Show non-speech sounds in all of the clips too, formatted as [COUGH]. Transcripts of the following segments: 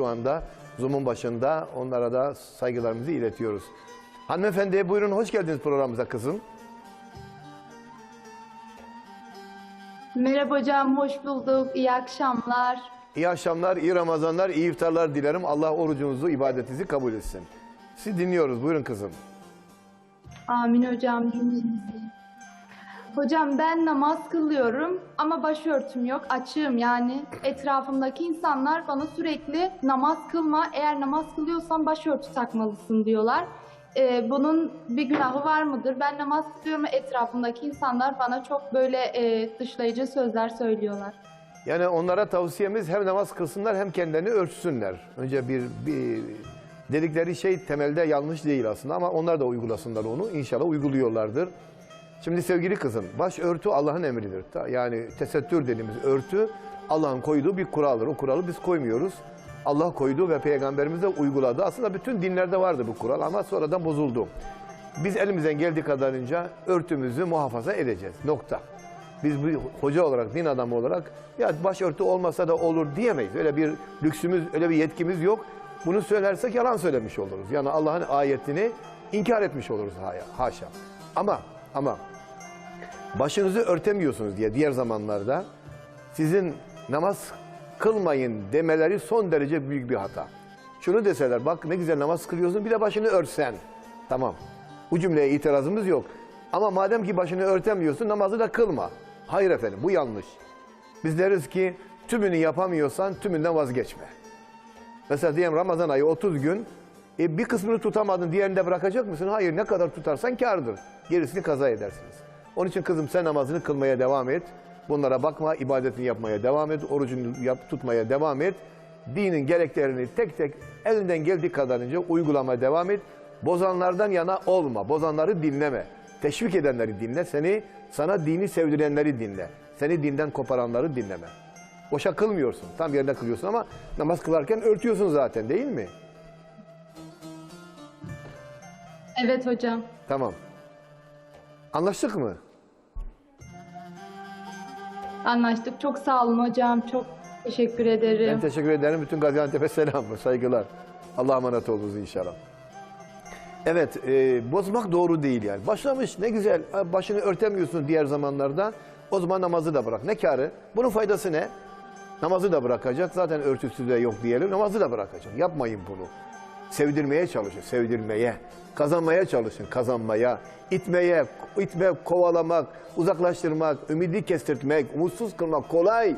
Şu anda Zoom'un başında onlara da saygılarımızı iletiyoruz. Hanımefendi buyurun hoş geldiniz programımıza kızım. Merhaba hocam, hoş bulduk. İyi akşamlar. İyi akşamlar, iyi Ramazanlar, iyi iftarlar dilerim. Allah orucunuzu, ibadetinizi kabul etsin. Sizi dinliyoruz. Buyurun kızım. Amin hocam. Hocam ben namaz kılıyorum ama başörtüm yok, açığım yani. Etrafımdaki insanlar bana sürekli namaz kılma, eğer namaz kılıyorsan başörtü takmalısın diyorlar. Ee, bunun bir günahı var mıdır? Ben namaz kılıyorum etrafımdaki insanlar bana çok böyle e, dışlayıcı sözler söylüyorlar. Yani onlara tavsiyemiz hem namaz kılsınlar hem kendilerini örtsünler. Önce bir, bir dedikleri şey temelde yanlış değil aslında ama onlar da uygulasınlar onu. İnşallah uyguluyorlardır. Şimdi sevgili kızım, başörtü Allah'ın emridir. Yani tesettür dediğimiz örtü Allah'ın koyduğu bir kuraldır. O kuralı biz koymuyoruz. Allah koydu ve Peygamberimiz de uyguladı. Aslında bütün dinlerde vardı bu kural ama sonradan bozuldu. Biz elimizden geldiği kadarınca örtümüzü muhafaza edeceğiz. Nokta. Biz bir hoca olarak, din adamı olarak ya başörtü olmasa da olur diyemeyiz. Öyle bir lüksümüz, öyle bir yetkimiz yok. Bunu söylersek yalan söylemiş oluruz. Yani Allah'ın ayetini inkar etmiş oluruz ha- haşa. Ama ama başınızı örtemiyorsunuz diye diğer zamanlarda sizin namaz kılmayın demeleri son derece büyük bir hata. Şunu deseler bak ne güzel namaz kılıyorsun bir de başını örtsen. Tamam. Bu cümleye itirazımız yok. Ama madem ki başını örtemiyorsun namazı da kılma. Hayır efendim bu yanlış. Biz deriz ki tümünü yapamıyorsan tümünden vazgeçme. Mesela diyelim Ramazan ayı 30 gün e, bir kısmını tutamadın diğerini de bırakacak mısın? Hayır ne kadar tutarsan kârdır. Gerisini kaza edersiniz. Onun için kızım sen namazını kılmaya devam et. Bunlara bakma, ibadetini yapmaya devam et, orucunu yap, tutmaya devam et. Dinin gereklerini tek tek elinden geldiği kadarınca uygulamaya devam et. Bozanlardan yana olma, bozanları dinleme. Teşvik edenleri dinle, seni sana dini sevdirenleri dinle. Seni dinden koparanları dinleme. Boşa kılmıyorsun, tam yerine kılıyorsun ama namaz kılarken örtüyorsun zaten değil mi? Evet hocam. Tamam. Anlaştık mı? Anlaştık. Çok sağ olun hocam. Çok teşekkür ederim. Ben teşekkür ederim. Bütün Gaziantep'e selam, [LAUGHS] saygılar. Allah'a emanet olunuz inşallah. Evet, e, bozmak doğru değil yani. Başlamış ne güzel, başını örtemiyorsun diğer zamanlarda. O zaman namazı da bırak. Ne karı? Bunun faydası ne? Namazı da bırakacak. Zaten örtüsü de yok diyelim. Namazı da bırakacak. Yapmayın bunu. Sevdirmeye çalışın, sevdirmeye. Kazanmaya çalışın, kazanmaya. İtmeye, itme, kovalamak, uzaklaştırmak, ümidi kestirtmek, umutsuz kılmak kolay.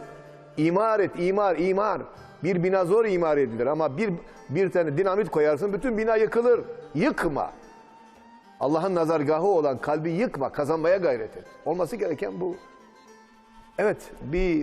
İmar et, imar, imar. Bir bina zor imar edilir ama bir bir tane dinamit koyarsın bütün bina yıkılır. Yıkma. Allah'ın nazargahı olan kalbi yıkma, kazanmaya gayret et. Olması gereken bu. Evet, bir